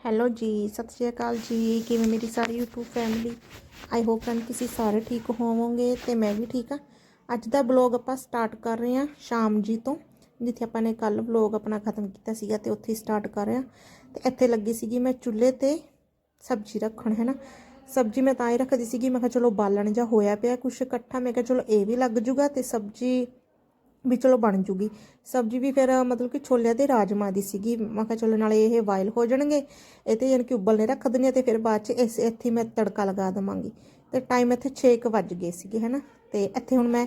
Hello ਜੀ, ਸਤਿ ਸ਼੍ਰੀ ਅਕਾਲ ਜੀ। ਕਿਵੇਂ ਮੇਰੀ ਸਾਰੀ YouTube family I hope friend ਤੁਸੀਂ ਸਾਰੇ ਠੀਕ ਹੋਵੋਗੇ ਤੇ ਮੈਂ ਵੀ ਠੀਕ ਆ ਅੱਜ ਦਾ ਬਲੌਗ ਆਪਾਂ ਸਟਾਰਟ ਕਰ ਰਹੇ ਹਾਂ ਸ਼ਾਮ ਜੀ ਤੋਂ, ਜਿੱਥੇ ਆਪਾਂ ਨੇ ਕੱਲ ਬਲੌਗ ਆਪਣਾ ਖਤਮ ਕੀਤਾ ਸੀਗਾ ਤੇ ਉੱਥੇ ਸਟਾਰਟ ਕਰ ਰਹੇ ਹਾਂ। ਤੇ ਇੱਥੇ ਲੱਗੀ ਸੀਗੀ ਮੈਂ ਚੁੱਲ੍ਹੇ ਤੇ ਸਬਜ਼ੀ ਰੱਖਣ, ਹੈ ਨਾ? ਸਬਜ਼ੀ ਮੈਂ ਤਾਂ ਹੀ ਰੱਖਦੀ ਸੀਗੀ, ਮੈਂ ਕਿਹਾ ਚਲੋ ਬਾਲਣ ਜਾ ਹੋਇਆ ਪਿਆ ਕੁਛ ਇਕੱਠਾ, ਮੈਂ ਕਿਹਾ ਚਲੋ ਇਹ ਵੀ ਲੱਗ ਜੂਗਾ ਤੇ ਸਬਜ਼ੀ ਵੀ ਚਲੋ ਬਣ ਜੂਗੀ। ਸਬਜ਼ੀ ਵੀ ਫਿਰ ਮਤਲਬ ਕਿ ਛੋਲਿਆਂ ਦੇ ਰਾਜਮਾ ਦੀ ਸੀਗੀ। ਮੈਂ ਕਿਹਾ ਚਲੋ ਨਾਲੇ ਇਹ ਵਾਇਲ ਹੋ ਜਾਣਗੇ। ਇਹ ਤੇ ਯਾਨੀ ਕਿ ਉਬਲਨੇ ਰੱਖ ਦਿੰਦੀ ਹਾਂ ਤੇ ਫਿਰ ਬਾਅਦ ਚ ਇਸ ਇੱਥੇ ਮੈਂ ਤੜਕਾ ਲਗਾ ਦਵਾਂਗੀ। ਤੇ ਟਾਈਮ ਇੱਥੇ 6 ਵੱਜ ਗਏ ਸੀਗੇ, ਹਨਾ? ਤੇ ਇੱਥੇ ਹੁਣ ਮੈਂ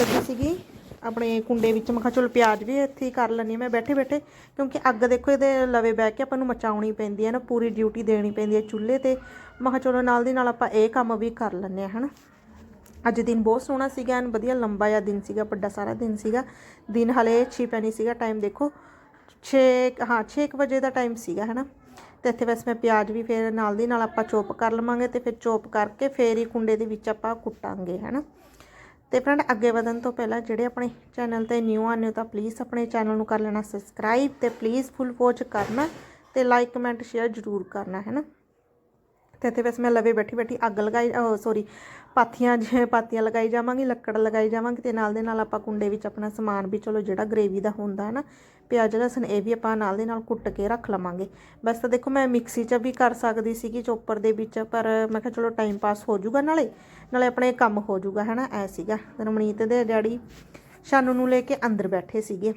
ਲੱਗੀ ਸੀਗੀ ਆਪਣੇ ਕੁੰਡੇ ਵਿੱਚ। ਮੈਂ ਕਿਹਾ ਚਲੋ ਪਿਆਜ਼ ਵੀ ਇੱਥੇ ਹੀ ਕਰ ਲੈਣੀ ਮੈਂ ਬੈਠੇ ਬੈਠੇ, ਕਿਉਂਕਿ ਅੱਗ ਦੇਖੋ ਇਹਦੇ ਲਵੇ ਬਹਿ ਕੇ ਆਪਾਂ ਨੂੰ ਮਚਾਉਣੀ ਪੈਂਦੀ ਹੈ ਨਾ ਪੂਰੀ ਡਿਊਟੀ ਦੇਣੀ ਪੈਂਦੀ ਹੈ ਚੁੱਲ੍ਹੇ ਤੇ। ਮੈਂ ਕਿਹਾ ਚਲੋ ਨਾਲ ਦੀ ਨਾਲ ਆਪਾਂ ਇਹ ਕੰਮ ਵੀ ਕਰ ਲੈਂਦੇ ਆ, ਹਨਾ? ਅੱਜ ਦਿਨ ਬਹੁਤ ਸੋਹਣਾ ਸੀਗਾ ਐਨ ਵਧੀਆ ਲੰਬਾ ਜਿਹਾ ਦਿਨ ਸੀਗਾ, ਵੱਡਾ ਸਾਰਾ ਦਿਨ ਸੀਗਾ। ਦਿਨ ਹਲੇ ਛੀ ਪੈਣੀ ਸੀਗਾ ਟਾਈਮ ਦੇਖੋ। 6 ਹਾਂ 6 ਵਜੇ ਦਾ ਟਾਈਮ ਸੀਗਾ, ਹੈਨਾ। ਤੇ ਇੱਥੇ ਵੈਸੇ ਮੈਂ ਪਿਆਜ਼ ਵੀ ਫਿਰ ਨਾਲ ਦੀ ਨਾਲ ਆਪਾਂ ਚੋਪ ਕਰ ਲਵਾਂਗੇ ਤੇ ਫਿਰ ਚੋਪ ਕਰਕੇ ਫੇਰ ਹੀ ਕੁੰਡੇ ਦੇ ਵਿੱਚ ਆਪਾਂ ਕੁੱਟਾਂਗੇ, ਹੈਨਾ। ਤੇ ਫਰੈਂਡ ਅੱਗੇ ਵਧਣ ਤੋਂ ਪਹਿਲਾਂ ਜਿਹੜੇ ਆਪਣੇ ਚੈਨਲ ਤੇ ਨਿਊ ਆਨੇ ਹੋ ਤਾਂ ਪਲੀਜ਼ ਆਪਣੇ ਚੈਨਲ ਨੂੰ ਕਰ ਲੈਣਾ ਸਬਸਕ੍ਰਾਈਬ ਤੇ ਪਲੀਜ਼ ਫੁੱਲ ਵੋਚ ਕਰਨਾ ਤੇ ਲਾਈਕ ਕਮੈਂਟ ਸ਼ੇਅਰ ਜ਼ਰੂਰ ਕਰਨਾ, ਹੈਨਾ। ਤੇ ਇੱਥੇ ਵੈਸੇ ਮੈਂ ਲਵੇ ਬੈਠੀ ਬੈਠੀ ਅੱਗ ਲਗਾਈ ਸੌਰੀ ਪਾਥੀਆਂ ਜਿਵੇਂ ਪਾਥੀਆਂ ਲਗਾਈ ਜਾਵਾਂਗੀ, ਲੱਕੜ ਲਗਾਈ ਜਾਵਾਂਗੀ ਤੇ ਨਾਲ ਦੇ ਨਾਲ ਆਪਾਂ ਕੁੰਡੇ ਵਿੱਚ ਆਪਣਾ ਸਮਾਨ ਵੀ ਚਲੋ ਜਿਹੜਾ ਗ੍ਰੇਵੀ ਦਾ ਹੁੰਦਾ ਹੈ ਨਾ, ਪਿਆਜ਼, ਲਸਣ ਇਹ ਵੀ ਆਪਾਂ ਨਾਲ ਦੇ ਨਾਲ ਕੁੱਟ ਕੇ ਰੱਖ ਲਵਾਂਗੇ। ਬਸ ਤਾਂ ਦੇਖੋ ਮੈਂ ਮਿਕਸੀ 'ਚ ਵੀ ਕਰ ਸਕਦੀ ਸੀਗੀ ਚੋਪਰ ਦੇ ਵਿੱਚ, ਪਰ ਮੈਂ ਕਿਹਾ ਚਲੋ ਟਾਈਮ ਪਾਸ ਹੋ ਜਾਊਗਾ ਨਾਲੇ ਨਾਲੇ ਆਪਣੇ ਕੰਮ ਹੋ ਜਾਊਗਾ, ਹੈ ਨਾ, ਐ ਸੀਗਾ। ਰਮਣੀਤ ਦੇ ਡੈਡੀ ਸ਼ਾਨੂ ਨੂੰ ਲੈ ਕੇ ਅੰਦਰ ਬੈਠੇ ਸੀਗੇ।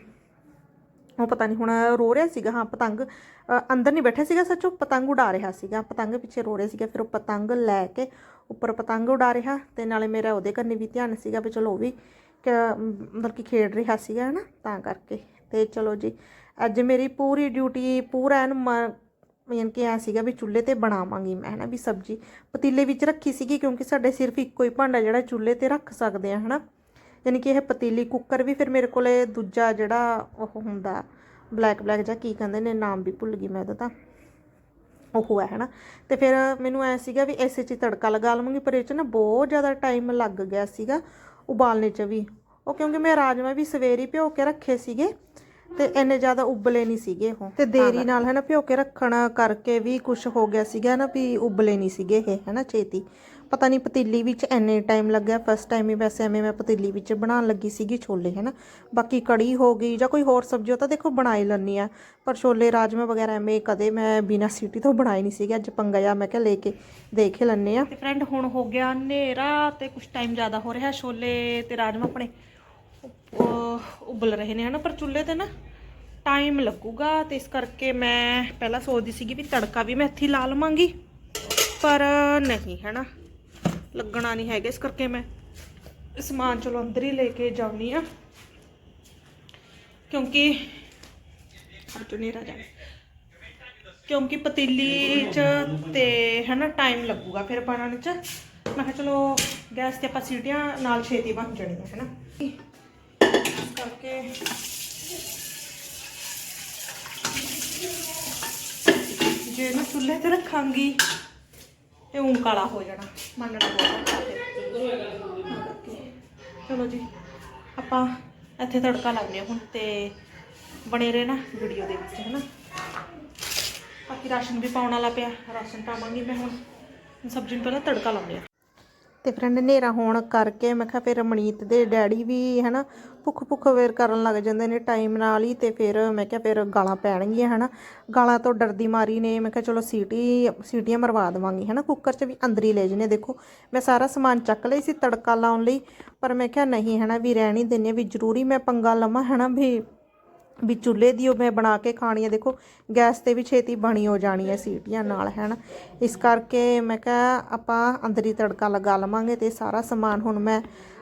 ਉਹ ਪਤਾ ਨਹੀਂ ਹੁਣ ਰੋ ਰਿਹਾ ਸੀਗਾ, ਹਾਂ, ਪਤੰਗ ਅੰਦਰ ਨਹੀਂ ਬੈਠਾ ਸੀਗਾ ਸੱਚ, ਉਹ ਪਤੰਗ ਉਡਾ ਰਿਹਾ ਸੀਗਾ, ਪਤੰਗ ਪਿੱਛੇ ਰੋ ਰਿਹਾ ਸੀਗਾ, ਫਿਰ ਉਹ ਪਤੰਗ ਲੈ ਕੇ ਉੱਪਰ ਪਤੰਗ ਉਡਾ ਰਿਹਾ ਤੇ ਨਾਲੇ ਮੇਰਾ ਉਹਦੇ ਕੰਨੀ ਵੀ ਧਿਆਨ ਸੀਗਾ ਵੀ ਚਲੋ ਉਹ ਵੀ ਕ- ਮਤਲਬ ਕਿ ਖੇਡ ਰਿਹਾ ਸੀਗਾ ਨਾ ਤਾਂ ਕਰਕੇ। ਤੇ ਚਲੋ ਜੀ, ਅੱਜ ਮੇਰੀ ਪੂਰੀ ਡਿਊਟੀ ਪੂਰਾ ਐਨ ਮੀਨ ਕਿ ਐ ਸੀਗਾ ਵੀ ਚੁੱਲ੍ਹੇ ਤੇ ਬਣਾਵਾਂਗੀ ਮੈਂ, ਹਨਾ, ਵੀ ਸਬਜ਼ੀ। ਪਤੀਲੇ ਵਿੱਚ ਰੱਖੀ ਸੀਗੀ ਕਿਉਂਕਿ ਸਾਡੇ ਸਿਰਫ ਇੱਕੋ ਹੀ ਭਾਂਡਾ ਜਿਹੜਾ ਚੁੱਲ੍ਹੇ ਤੇ ਰੱਖ ਸਕਦੇ ਆ, ਹਨਾ। ਯਾਨੀ ਕਿ ਇਹ ਪਤੀਲੀ ਕੁੱਕਰ ਵੀ ਫਿਰ ਮੇਰੇ ਕੋਲੇ ਦੂਜਾ ਜਿਹੜਾ ਉਹ ਹੁੰਦਾ ਬਲੈਕ ਬਲੈਕ ਜਾਂ ਕੀ ਕਹਿੰਦੇ ਨੇ ਨਾਮ ਵੀ ਭੁੱਲ ਗਈ ਮੈਂ ਉਹਦਾ ਤਾਂ। ਉਹ ਹੈ ਹਨਾ। ਤੇ ਫਿਰ ਮੈਨੂੰ ਐ ਸੀਗਾ ਵੀ ਇਸੇ 'ਚ ਤੜਕਾ ਲਗਾ ਲਵਾਂਗੀ ਪਰ ਇਹ 'ਚ ਨਾ ਬਹੁਤ ਜ਼ਿਆਦਾ ਟਾਈਮ ਲੱਗ ਗਿਆ ਸੀਗਾ ਉਬਾਲਣੇ 'ਚ ਵੀ। ਉਹ ਕਿਉਂਕਿ ਮੈਂ ਰਾਜਮਾ ਵੀ ਸਵੇਰੀ ਭਿਓ ਕੇ ਰੱਖੇ ਸੀਗੇ ਤੇ ਇੰਨੇ ਜ਼ਿਆਦਾ ਉਬਲੇ ਨਹੀਂ ਸੀਗੇ ਉਹ। ਤੇ ਦੇਰੀ ਨਾਲ ਹੈ ਨਾ ਭਿਓ ਕੇ ਰੱਖਣ ਕਰਕੇ ਵੀ ਕੁਝ ਹੋ ਗਿਆ ਸੀਗਾ ਨਾ ਵੀ ਉਬਲੇ ਨਹੀਂ ਸੀਗੇ ਇਹ ਹੈ ਨਾ ਛੇਤੀ। ਪਤਾ ਨਹੀਂ ਪਤੀਲੀ ਵਿੱਚ ਇੰਨੇ ਟਾਈਮ ਲੱਗਿਆ ਫਸਟ ਟਾਈਮ ਹੀ ਵੈਸੇ ਐਵੇਂ ਮੈਂ ਪਤੀਲੀ ਵਿੱਚ ਬਣਾਉਣ ਲੱਗੀ ਸੀਗੀ ਛੋਲੇ ਹੈ ਨਾ ਬਾਕੀ ਕੜੀ ਹੋ ਗਈ ਜਾਂ ਕੋਈ ਹੋਰ ਸਬਜ਼ੀ ਉਹ ਤਾਂ ਦੇਖੋ ਬਣਾ ਹੀ ਲੈਂਦੀ ਆ ਪਰ ਛੋਲੇ ਰਾਜਮਾ ਵਗੈਰਾ ਐਵੇਂ ਕਦੇ ਮੈਂ ਬਿਨਾਂ ਸੀਟੀ ਤੋਂ ਬਣਾਏ ਨਹੀਂ ਸੀਗੇ, ਅੱਜ ਪੰਗਾ ਜਾ ਮੈਂ ਕਿਹਾ ਲੈ ਕੇ ਦੇਖ ਹੀ ਲੈਂਦੇ ਆ ਤੇ ਫਰੈਂਡ ਹੁਣ ਹੋ ਗਿਆ ਹਨੇਰਾ ਤੇ ਕੁਝ ਟਾਈਮ ਜ਼ਿਆਦਾ ਹੋ ਰਿਹਾ ਛੋਲੇ ਤੇ ਰਾਜਮਾ ਆਪਣੇ ਉਬਲ ਰਹੇ ਨੇ, ਹਨਾ। ਪਰ ਚੁੱਲ੍ਹੇ ਤੇ ਨਾ ਟਾਈਮ ਲੱਗੂਗਾ ਤੇ ਇਸ ਕਰਕੇ ਮੈਂ ਪਹਿਲਾਂ ਸੋਚਦੀ ਸੀਗੀ ਵੀ ਤੜਕਾ ਵੀ ਮੈਂ ਇੱਥੇ ਲਾ ਲਵਾਂਗੀ, ਪਰ ਨਹੀਂ, ਹਨਾ। ਲੱਗਣਾ ਨਹੀਂ ਹੈਗਾ ਇਸ ਕਰਕੇ ਮੈਂ ਸਮਾਨ ਚਲੋ ਅੰਦਰ ਹੀ ਲੈ ਕੇ ਜਾਉਣੀ ਆ। ਕਿਉਂਕਿ ਹਟੋ ਨਹੀਂ ਰਾਜਾ ਕਿਉਂਕਿ ਪਤੀਲੀ 'ਚ ਤੇ ਹਨਾ ਟਾਈਮ ਲੱਗੂਗਾ ਫਿਰ ਬਣਨ 'ਚ। ਮੈਂ ਕਿਹਾ ਚਲੋ ਗੈਸ ਤੇ ਆਪਾਂ ਸੀਟੀਆਂ ਨਾਲ ਛੇਤੀ ਬਣ ਜਾਣੀਆਂ, ਹਨਾ। ਇਸ ਕਰਕੇ ਜੇ ਇਹਨੂੰ ਚੁੱਲ੍ਹੇ ਤੇ ਰੱਖਾਂਗੀ ਤੇ ਊਂ ਕਾਲਾ ਹੋ ਜਾਣਾ। ਮੰਨਣਾ ਬਹੁਤ ਚਲੋ ਜੀ, ਆਪਾਂ ਇੱਥੇ ਤੜਕਾ ਲਾਉਂਦੇ ਹਾਂ ਹੁਣ ਤੇ ਬਣੇ ਰਹੇ ਨਾ ਵੀਡੀਓ ਦੇ ਵਿੱਚ, ਹਨਾ। ਬਾਕੀ ਰਾਸ਼ਨ ਵੀ ਪਾਉਣ ਵਾਲਾ ਪਿਆ, ਰਾਸ਼ਨ ਪਾਵਾਂਗੀ ਮੈਂ ਹੁਣ। ਸਬਜ਼ੀ ਨੂੰ ਪਹਿਲਾਂ ਤੜਕਾ ਲਾਉਂਦੇ ਆ ਤੇ ਫਰੈਂਡ ਹਨੇਰਾ ਹੋਣ ਕਰਕੇ ਮੈਂ ਕਿਹਾ ਫਿਰ ਰਮਣੀਤ ਦੇ ਡੈਡੀ ਵੀ ਹਨਾ ਭੁੱਖ ਭੁੱਖ ਵੇਰ ਕਰਨ ਲੱਗ ਜਾਂਦੇ ਨੇ ਟਾਈਮ ਨਾਲ ਹੀ ਤੇ ਫਿਰ ਮੈਂ ਕਿਹਾ ਫਿਰ ਗਾਲਾਂ ਪੈਣਗੀਆਂ ਹਨਾ। ਗਾਲਾਂ ਤੋਂ ਡਰਦੀ ਮਾਰੀ ਨੇ, ਮੈਂ ਕਿਹਾ ਚਲੋ ਸੀਟੀ, ਸੀਟੀਆਂ ਮਰਵਾ ਦੇਵਾਂਗੀ ਹਨਾ। ਕੁੱਕਰ 'ਚ ਵੀ ਅੰਦਰ ਹੀ ਲੈ ਜਨੇ, ਦੇਖੋ। ਮੈਂ ਸਾਰਾ ਸਮਾਨ ਚੱਕ ਲਈ ਸੀ ਤੜਕਾ ਲਾਉਣ ਲਈ, ਪਰ ਮੈਂ ਕਿਹਾ ਨਹੀਂ ਹਨਾ, ਵੀ ਰਹਿਣ ਹੀ ਦਿੰਨੇ ਵੀ ਜ਼ਰੂਰੀ ਮੈਂ ਪੰਗਾ ਲਵਾਂ ਹਨਾ, ਵੀ ਵੀ ਚੁੱਲ੍ਹੇ ਦੀ ਉਹ ਮੈਂ ਬਣਾ ਕੇ ਖਾਣੀ ਹੈ। ਦੇਖੋ, ਗੈਸ ਤੇ ਵੀ ਛੇਤੀ ਬਣੀ ਹੋ ਜਾਣੀ ਹੈ ਸੀਟੀਆਂ ਨਾਲ ਹੈ ਨਾ ਇਸ ਕਰਕੇ ਮੈਂ ਕਿਹਾ, ਆਪਾਂ ਅੰਦਰ ਹੀ ਤੜਕਾ ਲਗਾ ਲਵਾਂਗੇ ਤੇ ਸਾਰਾ ਸਮਾਨ ਹੁਣ ਮੈਂ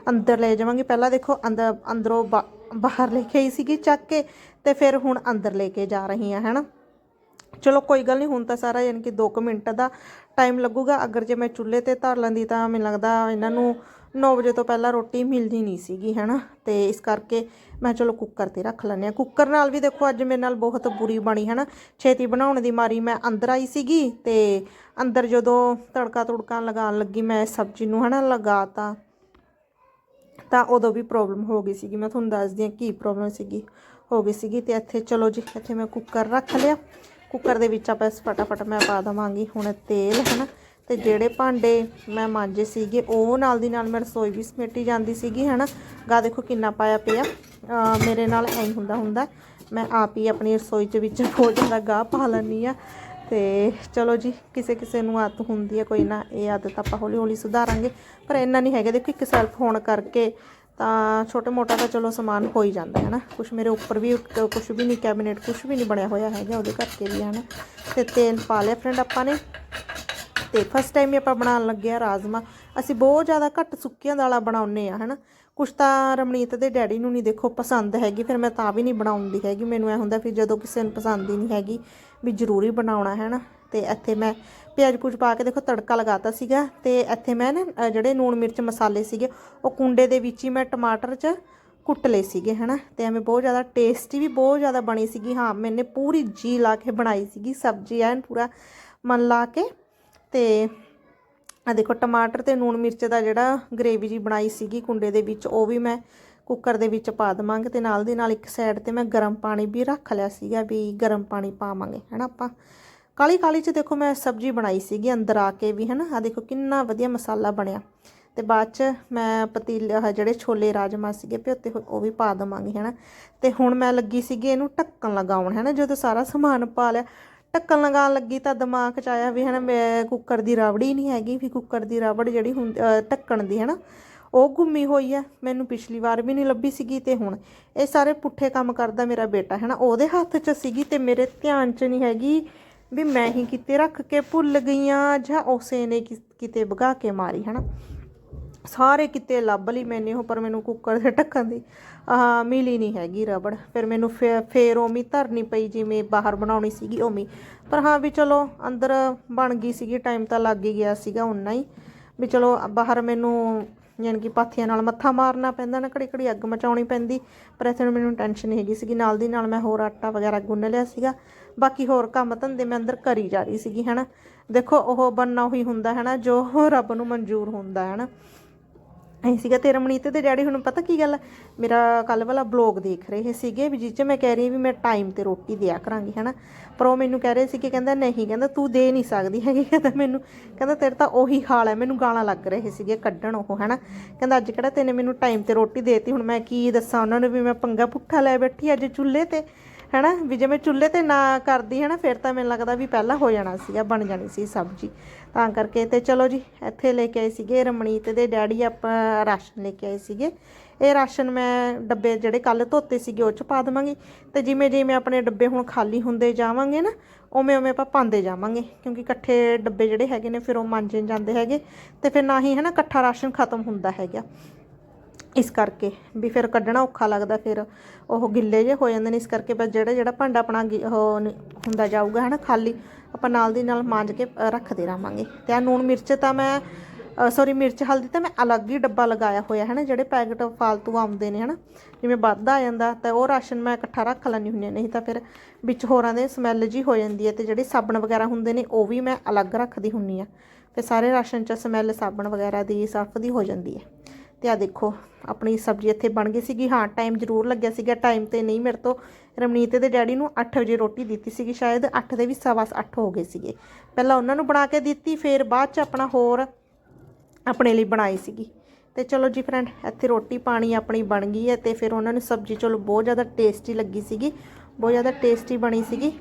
ਅੰਦਰ ਲੈ ਜਾਵਾਂਗੀ। ਪਹਿਲਾਂ ਦੇਖੋ ਅੰਦਰ ਅੰਦਰੋਂ ਬਾਹਰ ਲੈ ਕੇ ਆਈ ਸੀਗੀ ਚੱਕ ਕੇ ਤੇ ਫਿਰ ਹੁਣ ਅੰਦਰ ਲੈ ਕੇ ਜਾ ਰਹੀ ਹਾਂ ਹੈ ਨਾ ਚਲੋ, ਕੋਈ ਗੱਲ ਨਹੀਂ, ਹੁਣ ਤਾਂ ਸਾਰਾ ਯਾਨੀ ਕਿ 2 ਮਿੰਟ ਦਾ ਟਾਈਮ ਲੱਗੂਗਾ। ਅਗਰ ਜੇ ਮੈਂ ਚੁੱਲ੍ਹੇ ਤੇ ਧਰ ਲੈਂਦੀ ਤਾਂ ਮੈਨੂੰ ਲੱਗਦਾ ਇਹਨਾਂ ਨੂੰ 9 ਵਜੇ ਤੋਂ ਪਹਿਲਾਂ ਰੋਟੀ ਮਿਲਦੀ ਨਹੀਂ ਸੀਗੀ, ਹੈਨਾ? ਤੇ ਇਸ ਕਰਕੇ ਮੈਂ ਚਲੋ ਕੁੱਕਰ ਤੇ ਰੱਖ ਲੈਂਦੇ ਆ ਕੁੱਕਰ ਨਾਲ ਵੀ ਦੇਖੋ ਅੱਜ ਮੇਰੇ ਨਾਲ ਬਹੁਤ ਬੁਰੀ ਬਣੀ, ਹੈਨਾ? ਛੇਤੀ ਬਣਾਉਣ ਦੀ ਮਾਰੀ ਮੈਂ ਅੰਦਰ ਆਈ ਸੀਗੀ ਤੇ ਅੰਦਰ ਜਦੋਂ ਤੜਕਾ ਤੁੜਕਾ ਲਗਾਉਣ ਲੱਗੀ ਮੈਂ ਸਬਜ਼ੀ ਨੂੰ, ਹੈਨਾ ਲਗਾਤਾ ਤਾਂ। ਉਦੋਂ ਵੀ ਪ੍ਰੋਬਲਮ ਹੋ ਗਈ ਸੀਗੀ। ਮੈਂ ਤੁਹਾਨੂੰ ਦੱਸਦੀ ਹਾਂ ਕੀ ਪ੍ਰੋਬਲਮ ਸੀਗੀ। ਹੋ ਗਈ ਸੀਗੀ ਤੇ ਇੱਥੇ ਚਲੋ ਜੀ, ਇੱਥੇ ਮੈਂ ਕੁੱਕਰ ਰੱਖ ਲਿਆ। ਕੁੱਕਰ ਦੇ ਵਿੱਚ ਆਪਾਂ ਇਸ ਫਟਾਫਟ ਮੈਂ ਪਾ ਦਵਾਂਗੀ ਹੁਣ ਤੇਲ, ਹਨਾ? ਤੇ ਜਿਹੜੇ ਭਾਂਡੇ ਮੈਂ ਮਾਂਜੇ ਸੀਗੇ, ਉਹ ਨਾਲ ਦੀ ਨਾਲ ਮੈਂ ਰਸੋਈ ਵੀ ਸਮੇਟੀ ਜਾਂਦੀ ਸੀਗੀ, ਹਨਾ? ਗਾ ਦੇਖੋ ਕਿੰਨਾ ਪਾਇਆ ਪਿਆ। ਮੇਰੇ ਨਾਲ ਐਂ ਹੁੰਦਾ ਹੁੰਦਾ, ਮੈਂ ਆਪ ਹੀ ਆਪਣੀ ਰਸੋਈ ਚ ਵਿੱਚ ਬਹੁਤ ਜ਼ਿਆਦਾ ਗਾਹ ਪਾ ਲੈਂਦੀ ਆ। ਤੇ ਚਲੋ ਜੀ, ਕਿਸੇ ਕਿਸੇ ਨੂੰ ਆਦਤ ਹੁੰਦੀ ਹੈ ਕੋਈ ਨਾ, ਇਹ ਆਦਤ ਆਪਾਂ ਹੌਲੀ ਹੌਲੀ ਸੁਧਾਰਾਂਗੇ। ਪਰ ਇੰਨਾ ਨਹੀਂ ਹੈਗਾ, ਦੇਖੋ ਇੱਕ ਸੈਲਫ ਹੋਣ ਕਰਕੇ ਤਾਂ ਛੋਟੇ ਮੋਟਾ ਤਾਂ ਚਲੋ ਸਮਾਨ ਹੋ ਹੀ ਜਾਂਦਾ ਹੈ ਨਾ ਕੁਝ ਮੇਰੇ ਉੱਪਰ ਵੀ ਕੁਝ ਵੀ ਨਹੀਂ ਕੈਬਨਿਟ ਕੁਝ ਵੀ ਨਹੀਂ ਬਣਿਆ ਹੋਇਆ ਹੈਗਾ, ਉਹਦੇ ਕਰਕੇ ਵੀ ਹੈ ਨਾ ਤੇ ਤੇਲ ਪਾ ਲਿਆ ਫਰੈਂਡ ਆਪਾਂ ਨੇ। ਤੇ ਫਸਟ ਟਾਈਮ ਹੀ ਆਪਾਂ ਬਣਾਉਣ ਲੱਗੇ ਆ ਰਾਜਮਾ। ਅਸੀਂ ਬਹੁਤ ਜ਼ਿਆਦਾ ਘੱਟ ਸੁੱਕੀਆਂ ਦਾਲਾਂ ਬਣਾਉਂਦੇ ਆ ਹਨਾ। ਕੁਛ ਤਾਂ ਰਮਣੀਤ ਦੇ ਡੈਡੀ ਨੂੰ ਨਹੀਂ ਦੇਖੋ ਪਸੰਦ ਹੈਗੀ, ਫਿਰ ਮੈਂ ਤਾਂ ਵੀ ਨਹੀਂ ਬਣਾਉਂਦੀ ਹੈਗੀ। ਮੈਨੂੰ ਐ ਹੁੰਦਾ ਫਿਰ ਜਦੋਂ ਕਿਸੇ ਨੂੰ ਪਸੰਦ ਹੀ ਨਹੀਂ ਹੈਗੀ ਵੀ ਜ਼ਰੂਰੀ ਬਣਾਉਣਾ ਹੈ ਨਾ ਤੇ ਇੱਥੇ ਮੈਂ ਪਿਆਜ਼ ਪੂਜ ਪਾ ਕੇ ਦੇਖੋ ਤੜਕਾ ਲਗਾਤਾ ਸੀਗਾ ਤੇ ਇੱਥੇ ਮੈਂ ਨਾ ਜਿਹੜੇ ਨੂਣ ਮਿਰਚ ਮਸਾਲੇ ਸੀਗੇ, ਉਹ ਕੁੰਡੇ ਦੇ ਵਿੱਚ ਹੀ ਮੈਂ ਟਮਾਟਰ 'ਚ ਕੁੱਟ ਲਏ ਸੀਗੇ, ਹਨਾ। ਤੇ ਐਵੇਂ ਬਹੁਤ ਜ਼ਿਆਦਾ ਟੇਸਟੀ ਵੀ ਬਹੁਤ ਜ਼ਿਆਦਾ ਬਣੀ ਸੀਗੀ। ਹਾਂ, ਮੈਨੇ ਪੂਰੀ ਜੀ ਲਾ ਕੇ ਬਣਾਈ ਸੀਗੀ, ਸਬਜ਼ੀ ਐਨ ਪੂਰਾ ਮਨ ਲਾ ਕੇ। ਤੇ ਆ ਦੇਖੋ, ਟਮਾਟਰ ਤੇ ਨੂਣ ਮਿਰਚ ਦਾ ਜਿਹੜਾ ਗ੍ਰੇਵੀ ਜੀ ਬਣਾਈ ਸੀਗੀ ਕੁੰਡੇ ਦੇ ਵਿੱਚ, ਉਹ ਵੀ ਮੈਂ ਕੁੱਕਰ ਦੇ ਵਿੱਚ ਪਾ ਦਵਾਂਗੇ ਤੇ ਨਾਲ ਦੀ ਨਾਲ ਇੱਕ ਸਾਈਡ ਤੇ ਮੈਂ ਗਰਮ ਪਾਣੀ ਵੀ ਰੱਖ ਲਿਆ ਸੀਗਾ ਵੀ ਗਰਮ ਪਾਣੀ ਪਾਵਾਂਗੇ, ਹਨਾ ਆਪਾਂ। ਕਾਲੀ ਕਾਲੀ ਚ ਦੇਖੋ, ਮੈਂ ਸਬਜ਼ੀ ਬਣਾਈ ਸੀਗੀ ਅੰਦਰ ਆ ਕੇ ਵੀ, ਹਨਾ। ਆ ਦੇਖੋ, ਕਿੰਨਾ ਵਧੀਆ ਮਸਾਲਾ ਬਣਿਆ। ਤੇ ਬਾਅਦ ਚ ਮੈਂ ਪਤੀਲੇ ਜਿਹੜੇ ਛੋਲੇ ਰਾਜਮਾ ਸੀਗੇ ਭਿਓਤੇ ਹੋਏ ਉਹ ਵੀ ਪਾ ਦਵਾਂਗੇ, ਹਨਾ। ਤੇ ਹੁਣ ਮੈਂ ਲੱਗੀ ਸੀਗੀ ਇਹਨੂੰ ਢੱਕਣ ਲਗਾਉਣ, ਹਨਾ। ਜਦੋਂ ਸਾਰਾ ਸਮਾਨ ਪਾ ਲਿਆ ਢੱਕਣ ਲਗਾਉਣ ਲੱਗੀ ਤਾਂ ਦਿਮਾਗ 'ਚ ਆਇਆ ਵੀ ਹਨਾ ਮੈਂ ਕੁੱਕਰ ਦੀ ਰਾਵੜੀ ਨਹੀਂ ਹੈਗੀ, ਵੀ ਕੁੱਕਰ ਦੀ ਰਾਵੜ ਜਿਹੜੀ ਹੁੰਦੀ ਢੱਕਣ ਦੀ ਹਨਾ, ਉਹ ਗੁੰਮੀ ਹੋਈ ਹੈ ਮੈਨੂੰ ਪਿਛਲੀ ਵਾਰ ਵੀ ਨਹੀਂ ਲੱਭੀ ਸੀਗੀ ਤੇ ਹੁਣ ਇਹ ਸਾਰੇ ਪੁੱਠੇ ਕੰਮ ਕਰਦਾ ਮੇਰਾ ਬੇਟਾ ਹੈ ਨਾ ਉਹਦੇ ਹੱਥ 'ਚ ਸੀਗੀ ਤੇ ਮੇਰੇ ਧਿਆਨ 'ਚ ਨਹੀਂ ਹੈਗੀ ਵੀ ਮੈਂ ਹੀ ਕਿਤੇ ਰੱਖ ਕੇ ਭੁੱਲ ਗਈਆਂ ਜਾਂ ਉਸੇ ਨੇ ਕਿਤੇ ਭਗਾ ਕੇ ਮਾਰੀ ਹੈ ਨਾ ਸਾਰੇ ਕਿਤੇ ਲੱਭ ਲਈ ਮੈਨੇ ਉਹ, ਪਰ ਮੈਨੂੰ ਕੁੱਕਰ ਦੇ ਢੱਕਣ ਦੀ, ਆਹ, ਮਿਲੀ ਨਹੀਂ ਹੈਗੀ ਰਬੜ। ਫਿਰ ਮੈਨੂੰ ਫੇ- ਫੇਰ ਉਮੀ ਧਰਨੀ ਪਈ, ਜਿਵੇਂ ਬਾਹਰ ਬਣਾਉਣੀ ਸੀਗੀ ਉਮੀ। ਪਰ ਹਾਂ ਵੀ ਚਲੋ, ਅੰਦਰ ਬਣ ਗਈ ਸੀਗੀ ਟਾਈਮ ਤਾਂ ਲੱਗ ਹੀ ਗਿਆ ਸੀਗਾ ਉਨਾ ਹੀ। ਵੀ ਚਲੋ, ਬਾਹਰ ਮੈਨੂੰ ਯਾਨੀ ਕਿ ਪਾਥੀਆਂ ਨਾਲ ਮੱਥਾ ਮਾਰਨਾ ਪੈਂਦਾ ਨਾ ਘੜੀ ਘੜੀ ਅੱਗ ਮਚਾਉਣੀ ਪੈਂਦੀ। ਪਰ ਇੱਥੇ ਮੈਨੂੰ ਟੈਨਸ਼ਨ ਨਹੀਂ ਹੈਗੀ ਸੀਗੀ। ਨਾਲ ਦੀ ਨਾਲ ਮੈਂ ਹੋਰ ਆਟਾ ਵਗੈਰਾ ਗੁੰਨ ਲਿਆ ਸੀਗਾ। ਬਾਕੀ ਹੋਰ ਕੰਮ ਧੰਦੇ ਮੈਂ ਅੰਦਰ ਕਰੀ ਜਾ ਰਹੀ ਸੀਗੀ, ਹਨਾ। ਦੇਖੋ, ਉਹ ਬੰਨਾ ਉਹੀ ਹੁੰਦਾ ਹੈ ਨਾ ਜੋ ਰੱਬ ਨੂੰ ਮਨਜ਼ੂਰ ਹੁੰਦਾ ਹੈ ਨਾ ਸੀਗਾ ਤੇ ਰਮਣੀਤ ਦੇ ਡੈਡੀ ਹੁਣ ਪਤਾ ਕੀ ਗੱਲ ਆ? ਮੇਰਾ ਕੱਲ ਵਾਲਾ ਬਲੌਗ ਦੇਖ ਰਹੇ ਸੀਗੇ ਵੀ ਜਿਹ 'ਚ ਮੈਂ ਕਹਿ ਰਹੀ ਵੀ ਮੈਂ ਟਾਈਮ ਤੇ ਰੋਟੀ ਦਿਆ ਕਰਾਂਗੀ, ਹਨਾ? ਪਰ ਉਹ ਮੈਨੂੰ ਕਹਿ ਰਹੇ ਸੀ ਕਿ ਕਹਿੰਦਾ ਨਹੀਂ, ਕਹਿੰਦਾ ਤੂੰ ਦੇ ਨਹੀਂ ਸਕਦੀ ਹੈਗੀ, ਕਹਿੰਦਾ ਮੈਨੂੰ, ਕਹਿੰਦਾ ਤੇਰੇ ਤਾਂ ਉਹੀ ਹਾਲ ਹੈ ਮੈਨੂੰ ਗਾਲਾਂ ਲੱਗ ਰਹੇ ਸੀਗੇ ਕੱਢਣ ਉਹ, ਹਨਾ? ਕਹਿੰਦਾ ਅੱਜ ਕਿਹੜਾ ਤੈਨੇ ਮੈਨੂੰ ਟਾਈਮ ਤੇ ਰੋਟੀ ਦੇਤੀ, ਹੁਣ ਮੈਂ ਕੀ ਦੱਸਾਂ ਉਹਨਾਂ ਨੂੰ ਵੀ ਮੈਂ ਪੰਗਾ ਪੁੱਠਾ ਲੈ ਬੈਠੀ ਅੱਜ ਚੁੱਲ੍ਹੇ ਤੇ। ਹੈਨਾ? ਵੀ ਜੇ ਮੈਂ ਚੁੱਲ੍ਹੇ ਤੇ ਨਾ ਕਰਦੀ ਹੈਨਾ, ਫਿਰ ਤਾਂ ਮੈਨੂੰ ਲੱਗਦਾ ਵੀ ਪਹਿਲਾਂ ਹੋ ਜਾਣਾ ਸੀਗਾ, ਬਣ ਜਾਣੀ ਸੀ ਸਬਜ਼ੀ। ਤਾਂ ਕਰਕੇ ਤੇ ਚਲੋ ਜੀ, ਇੱਥੇ ਲੈ ਕੇ ਆਏ ਸੀਗੇ ਰਮਣੀਤ ਦੇ ਡੈਡੀ, ਆਪਾਂ ਰਾਸ਼ਨ ਲੈ ਕੇ ਆਏ ਸੀਗੇ। ਇਹ ਰਾਸ਼ਨ ਮੈਂ ਡੱਬੇ ਜਿਹੜੇ ਕੱਲ ਧੋਤੇ ਸੀਗੇ, ਉਹ ਚ ਪਾ ਦੇਵਾਂਗੀ। ਤੇ ਜਿਵੇਂ ਜਿਵੇਂ ਆਪਣੇ ਡੱਬੇ ਹੁਣ ਖਾਲੀ ਹੁੰਦੇ ਜਾਵਾਂਗੇ ਨਾ, ਉਵੇਂ ਉਵੇਂ ਆਪਾਂ ਪਾਉਂਦੇ ਜਾਵਾਂਗੇ। ਕਿਉਂਕਿ ਇਕੱਠੇ ਡੱਬੇ ਜਿਹੜੇ ਹੈਗੇ ਨੇ, ਫਿਰ ਉਹ ਮਾਂਜੇ ਜਾਂਦੇ ਹੈਗੇ। ਤੇ ਫਿਰ ਨਾ ਹੀ ਹੈ ਨਾ ਇਕੱਠਾ ਰਾਸ਼ਨ ਖਤਮ ਹੁੰਦਾ ਹੈਗਾ। ਇਸ ਕਰਕੇ ਵੀ ਫਿਰ ਕੱਢਣਾ ਔਖਾ ਲੱਗਦਾ ਫਿਰ। ਉਹ ਗਿੱਲੇ ਜੇ ਹੋ ਜਾਂਦੇ ਨੇ ਇਸ ਕਰਕੇ ਬਸ ਜਿਹੜਾ ਜਿਹੜਾ ਭਾਂਡਾ ਆਪਣਾ ਗਿ- ਉਹ ਹੁੰਦਾ ਜਾਊਗਾ ਹਨਾ ਖਾਲੀ, ਆਪਾਂ ਨਾਲ ਦੀ ਨਾਲ ਮਾਂਜ ਕੇ ਰੱਖਦੇ ਰਹਾਂਗੇ। ਤੇ ਆ ਨੂਣ ਮਿਰਚ ਤਾਂ ਮੈਂ ਸੌਰੀ ਮਿਰਚ ਹਲਦੀ ਤਾਂ ਮੈਂ ਅਲੱਗ ਹੀ ਡੱਬਾ ਲਗਾਇਆ ਹੋਇਆ ਹੈ ਨਾ ਜਿਹੜੇ ਪੈਕਟ ਫਾਲਤੂ ਆਉਂਦੇ ਨੇ ਹਨਾ। ਜਿਵੇਂ ਵੱਧ ਆ ਜਾਂਦਾ ਤਾਂ ਉਹ ਰਾਸ਼ਨ ਮੈਂ ਇਕੱਠਾ ਰੱਖ ਲੈਂਦੀ ਹੁੰਦੀ ਹਾਂ, ਨਹੀਂ ਤਾਂ ਫਿਰ ਵਿੱਚ ਹੋਰਾਂ ਦੇ ਸਮੈਲ ਜੀ ਹੋ ਜਾਂਦੀ ਹੈ ਤੇ ਜਿਹੜੇ ਸਾਬਣ ਵਗੈਰਾ ਹੁੰਦੇ ਨੇ ਉਹ ਵੀ ਮੈਂ ਅਲੱਗ ਰੱਖਦੀ ਹੁੰਦੀ ਆ ਫਿਰ ਸਾਰੇ ਰਾਸ਼ਨ 'ਚ ਸਮੈਲ ਸਾਬਣ ਵਗੈਰਾ ਦੀ ਸਰਫ ਦੀ ਹੋ ਜਾਂਦੀ ਹੈ। ਤੇ ਆ ਦੇਖੋ, ਆਪਣੀ ਸਬਜ਼ੀ ਇੱਥੇ ਬਣ ਗਈ ਸੀਗੀ। ਹਾਂ ਟਾਈਮ ਜ਼ਰੂਰ ਲੱਗਿਆ ਸੀਗਾ। ਟਾਈਮ ਤੇ ਨਹੀਂ ਮੇਰੇ ਤੋਂ। ਰਮਨੀਤ ਦੇ ਡੈਡੀ ਨੂੰ 8 ਵਜੇ ਰੋਟੀ ਦਿੱਤੀ ਸੀਗੀ। ਸ਼ਾਇਦ 8 ਦੇ ਵੀ ਸਵਾ 8 ਹੋ ਗਏ ਸੀਗੇ। ਪਹਿਲਾਂ ਉਹਨਾਂ ਨੂੰ ਬਣਾ ਕੇ ਦਿੱਤੀ, ਫਿਰ ਬਾਅਦ ਚ ਆਪਣਾ ਹੋਰ ਆਪਣੇ ਲਈ ਬਣਾਈ ਸੀਗੀ। ਤੇ ਚਲੋ ਜੀ ਫਰੈਂਡ ਇੱਥੇ ਰੋਟੀ ਪਾਣੀ ਆਪਣੀ ਬਣ ਗਈ ਹੈ ਤੇ ਫਿਰ ਉਹਨਾਂ ਨੂੰ ਸਬਜ਼ੀ, ਚਲੋ ਬਹੁਤ ਜ਼ਿਆਦਾ ਟੇਸਟੀ ਲੱਗੀ ਸੀਗੀ। ਬਹੁਤ ਜ਼ਿਆਦਾ ਟੇਸਟੀ ਬਣੀ ਸੀਗੀ।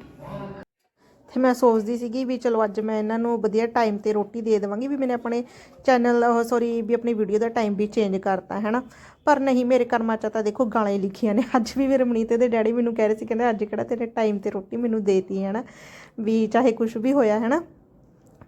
ਤੇ ਮੈਂ ਸੋਚਦੀ ਸੀਗੀ ਵੀ ਚਲੋ ਅੱਜ ਮੈਂ ਇਹਨਾਂ ਨੂੰ ਵਧੀਆ ਟਾਈਮ ਤੇ ਰੋਟੀ ਦੇ ਦੇਵਾਂਗੀ ਵੀ ਮੈਨੇ ਆਪਣੇ ਚੈਨਲ ਉਹ ਸੌਰੀ ਵੀ ਆਪਣੀ ਵੀਡੀਓ ਦਾ ਟਾਈਮ ਵੀ ਚੇਂਜ ਕਰਤਾ ਹੈ ਨਾ ਪਰ ਨਹੀਂ, ਮੇਰੇ ਕਰਮਾਂ 'ਚ ਤਾਂ ਦੇਖੋ ਗਾਲਾਂ ਹੀ ਲਿਖੀਆਂ ਨੇ। ਅੱਜ ਵੀ ਮੇਰੇ ਮਨੀਤੇ ਦੇ ਡੈਡੀ ਮੈਨੂੰ ਕਹਿ ਰਹੇ ਸੀ, ਕਹਿੰਦੇ ਅੱਜ ਕਿਹੜਾ ਤੇਰੇ ਟਾਈਮ ਤੇ ਰੋਟੀ ਮੈਨੂੰ ਦੇਤੀ ਹੈ ਨਾ ਵੀ ਚਾਹੇ ਕੁਝ ਵੀ ਹੋਇਆ ਹੈ ਨਾ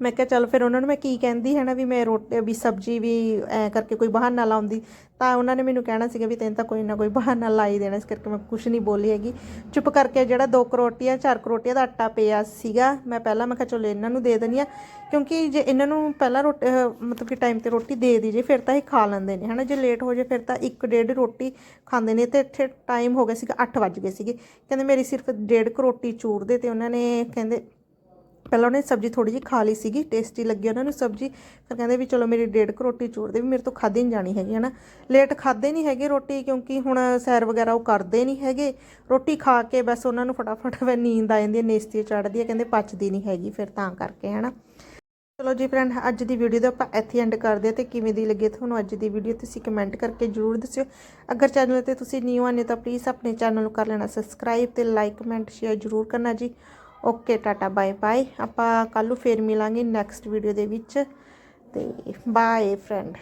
ਮੈਂ ਕਿਹਾ ਚੱਲ ਫਿਰ ਉਹਨਾਂ ਨੂੰ ਮੈਂ ਕੀ ਕਹਿੰਦੀ, ਹੈ ਨਾ ਵੀ ਮੈਂ ਰੋਟੀ, ਵੀ ਸਬਜ਼ੀ ਵੀ ਐ ਕਰਕੇ ਕੋਈ ਬਹਾਨਾ ਲਾਉਂਦੀ। ਤਾਂ ਉਹਨਾਂ ਨੇ ਮੈਨੂੰ ਕਹਿਣਾ ਸੀਗਾ ਵੀ ਤੈਨੂੰ ਤਾਂ ਕੋਈ ਨਾ ਕੋਈ ਬਹਾਨਾ ਲਾਈ ਦੇਣਾ, ਇਸ ਕਰਕੇ ਮੈਂ ਕੁਝ ਨਹੀਂ ਬੋਲੀ ਹੈਗੀ। ਚੁੱਪ ਕਰਕੇ ਜਿਹੜਾ ਦੋ ਕਰੋਟੀਆਂ ਚਾਰ ਕਰੋਟੀਆਂ ਦਾ ਆਟਾ ਪਿਆ ਸੀਗਾ, ਮੈਂ ਪਹਿਲਾਂ ਮੈਂ ਕਿਹਾ ਚਲੋ ਇਹਨਾਂ ਨੂੰ ਦੇ ਦਿੰਦੀ ਆ ਕਿਉਂਕਿ ਜੇ ਇਹਨਾਂ ਨੂੰ ਪਹਿਲਾਂ ਰੋਟੀ ਮਤਲਬ ਕਿ ਟਾਈਮ ਤੇ ਰੋਟੀ ਦੇ ਦੀ ਜੇ, ਫਿਰ ਤਾਂ ਇਹ ਖਾ ਲੈਂਦੇ ਨੇ ਹਨਾ ਜੇ ਲੇਟ ਹੋ ਜੇ, ਫਿਰ ਤਾਂ ਇੱਕ ਡੇਢ ਰੋਟੀ ਖਾਂਦੇ ਨੇ, ਤੇ ਇੱਥੇ ਟਾਈਮ ਹੋ ਗਿਆ ਸੀਗਾ 8 ਵੱਜ ਗਏ ਸੀਗੇ। ਕਹਿੰਦੇ ਮੇਰੀ ਸਿਰਫ ਡੇਢ ਕਰੋਟੀ ਰੋਟੀ ਚੂਰ ਦੇ ਤੇ ਉਹਨਾਂ ਨੇ ਕਹਿੰਦੇ ਪਹਿਲਾਂ ਉਹਨੇ ਸਬਜ਼ੀ ਥੋੜੀ ਜਿਹੀ ਖਾ ਲਈ ਸੀਗੀ ਟੇਸਟੀ ਲੱਗੀ ਉਹਨਾਂ ਨੂੰ ਸਬਜ਼ੀ। ਫਿਰ ਕਹਿੰਦੇ ਵੀ ਚਲੋ ਮੇਰੀ ਡੇਢ ਕੁ ਰੋਟੀ ਚੂਰ ਦੇ ਵੀ ਮੇਰੇ ਤੋਂ ਖਾਧੀ ਨਹੀਂ ਜਾਣੀ ਹੈਗੀ, ਹਨਾ। ਲੇਟ ਖਾਦੇ ਨਹੀਂ ਹੈਗੇ ਰੋਟੀ ਕਿਉਂਕਿ ਹੁਣ ਸੈਰ ਵਗੈਰਾ ਉਹ ਕਰਦੇ ਨਹੀਂ ਹੈਗੇ। ਰੋਟੀ ਖਾ ਕੇ ਬਸ ਉਹਨਾਂ ਨੂੰ ਫਟਾਫਟ ਫਿਰ ਨੀਂਦ ਆ ਜਾਂਦੀ ਹੈ, ਨੇਸਤੀ ਚੜ੍ਹਦੀ ਹੈ, ਕਹਿੰਦੇ ਪਚਦੀ ਨਹੀਂ ਹੈਗੀ ਫਿਰ ਤਾਂ ਕਰਕੇ, ਹਨਾ। ਚਲੋ ਜੀ ਫਰੈਂਡ ਅੱਜ ਦੀ ਵੀਡੀਓ ਦਾ ਆਪਾਂ ਇੱਥੇ ਐਂਡ ਕਰਦੇ ਹਾਂ ਤੇ ਕਿਵੇਂ ਦੀ ਲੱਗੀ ਤੁਹਾਨੂੰ ਅੱਜ ਦੀ ਵੀਡੀਓ ਤੁਸੀਂ ਕਮੈਂਟ ਕਰਕੇ ਜਰੂਰ ਦੱਸਿਓ। ਅਗਰ ਚੈਨਲ ਤੇ ਤੁਸੀਂ ਨਿਊ ਆਨੇ ਤਾਂ ਪਲੀਜ਼ ਆਪਣੇ ਚੈਨਲ ਨੂੰ ਕਰ ਲੈਣਾ ਸਬਸਕ੍ਰਾਈਬ ਤੇ ਲਾਈਕ ਕਮੈਂਟ ਸ਼ੇਅਰ ਜਰੂਰ ਕਰਨਾ ਜੀ। ਓਕੇ ਟਾਟਾ ਬਾਏ ਬਾਏ ਆਪਾਂ ਕੱਲ ਨੂੰ ਫੇਰ ਮਿਲਾਂਗੇ ਨੈਕਸਟ ਵੀਡੀਓ ਦੇ ਵਿੱਚ ਤੇ ਬਾਏ ਫਰੈਂਡ